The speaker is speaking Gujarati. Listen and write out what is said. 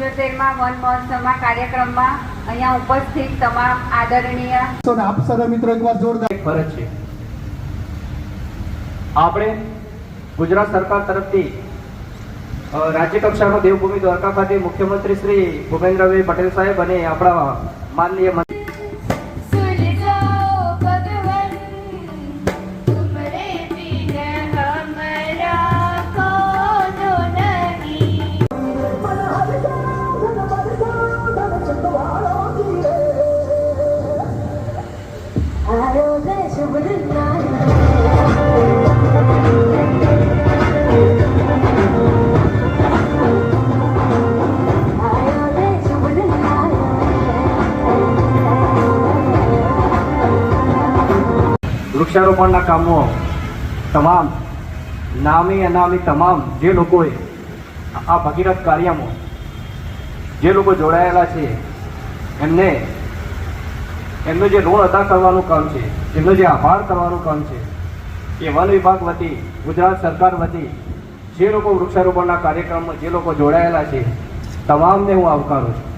પંચોતેરમાં વન મહોત્સવમાં કાર્યક્રમમાં અહીંયા ઉપસ્થિત તમામ આદરણીય આપ સર્વે મિત્રો એકવાર જોરદાર. ફરજ છે. આપણે ગુજરાત સરકાર તરફથી રાજ્ય કક્ષાનો દેવભૂમિ દ્વારકા ખાતે મુખ્યમંત્રી શ્રી ભૂપેન્દ્રભાઈ પટેલ સાહેબ અને આપણા માનનીય વૃક્ષારોપણના કામો તમામ, નામી અનામી તમામ જે લોકોએ આ ભગીરથ કાર્યમાં જે લોકો જોડાયેલા છે, એમને, એમનું જે ઋણ અદા કરવાનું કામ છે, એમનો જે આભાર કરવાનું કામ છે, એ વન વિભાગ વતી, ગુજરાત સરકાર વતી, જે લોકો વૃક્ષારોપણના કાર્યક્રમમાં જે લોકો જોડાયેલા છે, તમામને હું આવકારું છું.